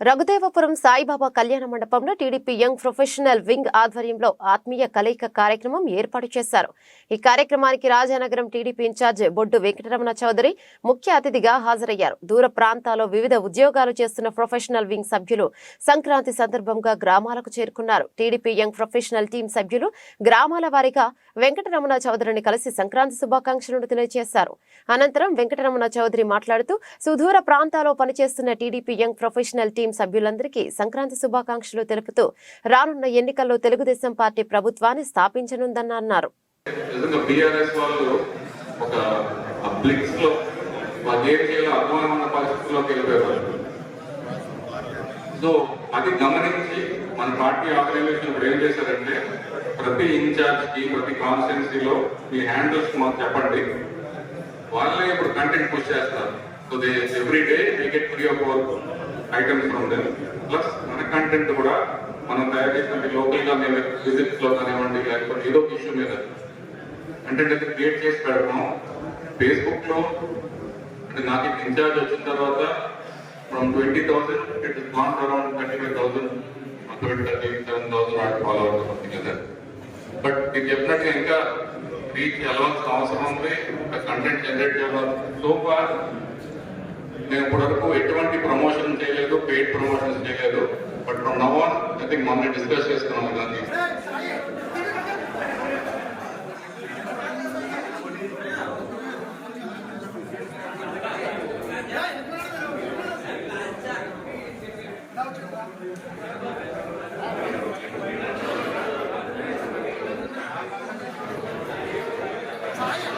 రఘుదేవపురం సాయిబాబా కళ్యాణ మండపంలో TDP young professional wing ఆధ్వర్యంలో ఆత్మీయ కలయిక కార్యక్రమం ఏర్పాటు చేశారు. ఈ కార్యక్రమానికి Rajanagaram TDP in charge Boddu Venkataramana Chowdary ముఖ్య అతిథిగా హాజరయ్యారు. దూర ప్రాంతాల్లో వివిధ ఉద్యోగాలు చేస్తున్న ప్రొఫెషనల్ వింగ్ సభ్యులు సంక్రాంతి సందర్భంగా గ్రామాలకు చేరుకున్నారు. టీడీపీ యంగ్ ప్రొఫెషనల్ టీం సభ్యులు గ్రామాల వారీగా వెంకటరమణ చౌదరిని కలిసి సంక్రాంతి శుభాకాంక్షలను తెలియజేశారు. అనంతరం వెంకటరమణ చౌదరి మాట్లాడుతూ సుదూర ప్రాంతాల్లో పనిచేస్తున్న TDP young professional team team సభ్యులందరికీ సంక్రాంతి శుభాకాంక్షలు తెలుపుతూ రానున్న ఎన్నికల్లో తెలుగుదేశం పార్టీ ప్రభుత్వాన్ని స్థాపించనుందన్నారు. సో అది గమనించి మన పార్టీ ఆర్గనైజేషన్ ఇప్పుడు ఏం చేశారంటే ప్రతి ఇన్ఛార్జ్కి ప్రతి కాన్స్టిట్యున్సీలో మీ హ్యాండిల్స్ మాకు చెప్పండి. వాళ్ళే ఇప్పుడు కంటెంట్ పుష్ చేస్తారు. So they every they get three of work. Items from them plus మన కంటెంట్ కూడా మనం తయారు చేసినట్టు లోకల్గా మేము విజిట్స్లో కానివ్వండి లేకపోతే ఏదో ఒక ఇష్యూ మీద కంటెంట్ అయితే క్రియేట్ చేసి పెడతాం ఫేస్బుక్లో అంటే నాకు ఇన్ఛార్జ్ వచ్చిన తర్వాత from twenty thousand it is gone around thirty five thousand thirty seven thousand follow అవుతుంది సంథింగ్ కదా బట్ నేను చెప్పినట్టు ఇంకా రీచ్ వెళ్ళవలసిన అవసరం ఉంది. కంటెంట్ జనరేట్ చేయాలి సో ఫార్ నేను ఇప్పటివరకు ఎటువంటి ప్రమోషన్ చేయలేదు పెయిడ్ ప్రమోషన్స్ చేయలేదు but from now on I think మొన్న డిస్కస్ చేసుకున్నాం దాన్ని Fire!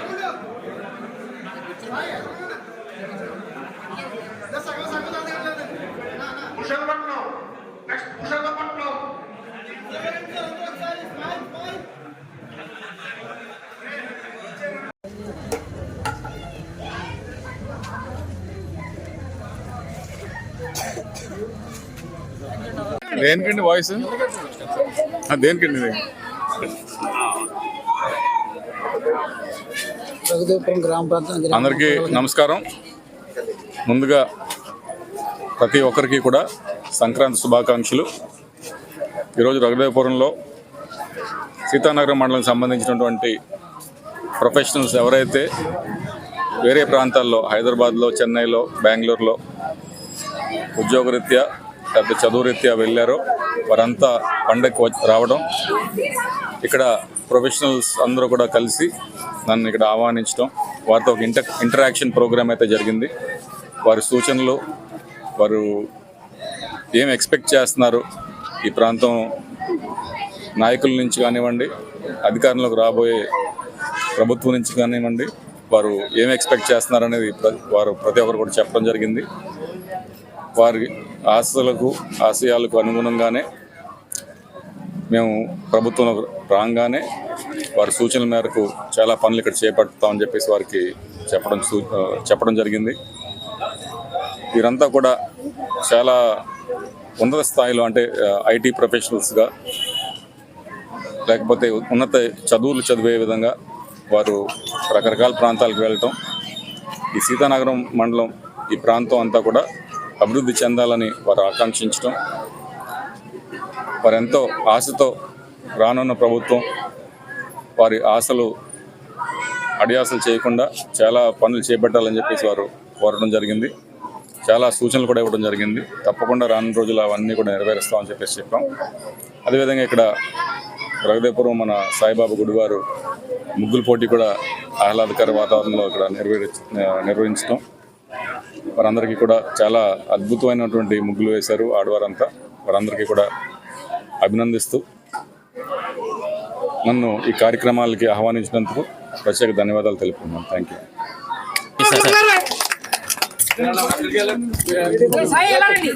దేనికండి వాయిస్? దేనికండి ఇది? అందరికీ నమస్కారం. ముందుగా ప్రతి ఒక్కరికి కూడా సంక్రాంతి శుభాకాంక్షలు. ఈరోజు రఘుదేవపురంలో సీతానగరం మండలం సంబంధించినటువంటి ప్రొఫెషనల్స్ ఎవరైతే వేరే ప్రాంతాల్లో హైదరాబాద్లో చెన్నైలో బెంగళూరులో ఉద్యోగరీత్యా పెద్ద చదువు రీత్యా వెళ్ళారో వారంతా పండగకి రావడం. ఇక్కడ ప్రొఫెషనల్స్ అందరూ కూడా కలిసి నన్ను ఇక్కడ ఆహ్వానించడం. వారితో ఒక ఇంటర్ ఇంటరాక్షన్ ప్రోగ్రామ్ అయితే జరిగింది. వారి సూచనలు వారు ఏం ఎక్స్పెక్ట్ చేస్తున్నారు ఈ ప్రాంతం నాయకుల నుంచి కానివ్వండి అధికారంలోకి రాబోయే ప్రభుత్వం నుంచి కానివ్వండి వారు ఏం ఎక్స్పెక్ట్ చేస్తున్నారు అనేది వారు ప్రతి ఒక్కరు కూడా చెప్పడం జరిగింది. వారి ఆశలకు ఆశయాలకు అనుగుణంగానే మేము ప్రభుత్వం రాగానే వారి సూచనల మేరకు చాలా పనులు ఇక్కడ చేపడతామని చెప్పేసి వారికి చెప్పడం చెప్పడం జరిగింది. వీరంతా కూడా చాలా ఉన్నత స్థాయిలో అంటే ఐటీ ప్రొఫెషనల్స్గా లేకపోతే ఉన్నత చదువులు చదివే విధంగా వారు రకరకాల ప్రాంతాలకు వెళ్ళటం. ఈ సీతానగరం మండలం ఈ ప్రాంతం అంతా కూడా అభివృద్ధి చెందాలని వారు ఆకాంక్షించడం వారెంతో ఆశతో రానున్న ప్రభుత్వం వారి ఆశలు అడియాసలు చేయకుండా చాలా పనులు చేపట్టాలని చెప్పేసి వారు కోరడం జరిగింది. చాలా సూచనలు కూడా ఇవ్వడం జరిగింది. తప్పకుండా రానున్న రోజులు అవన్నీ కూడా నెరవేరుస్తామని చెప్పేసి చెప్పాం. అదేవిధంగా ఇక్కడ రఘుదేపురం మన సాయిబాబా గుడివారు ముగ్గుల పోటీ కూడా ఆహ్లాదకర వాతావరణంలో ఇక్కడ నెరవేర్చ నిర్వహించడం వారందరికీ కూడా చాలా అద్భుతమైనటువంటి ముగ్గులు వేశారు ఆడవారంతా. వారందరికీ కూడా అభినందిస్తూ నన్ను ఈ కార్యక్రమాలకి ఆహ్వానించినందుకు ప్రత్యేక ధన్యవాదాలు తెలుపుకున్నాను థ్యాంక్ యూ సాయి ఎలా రండి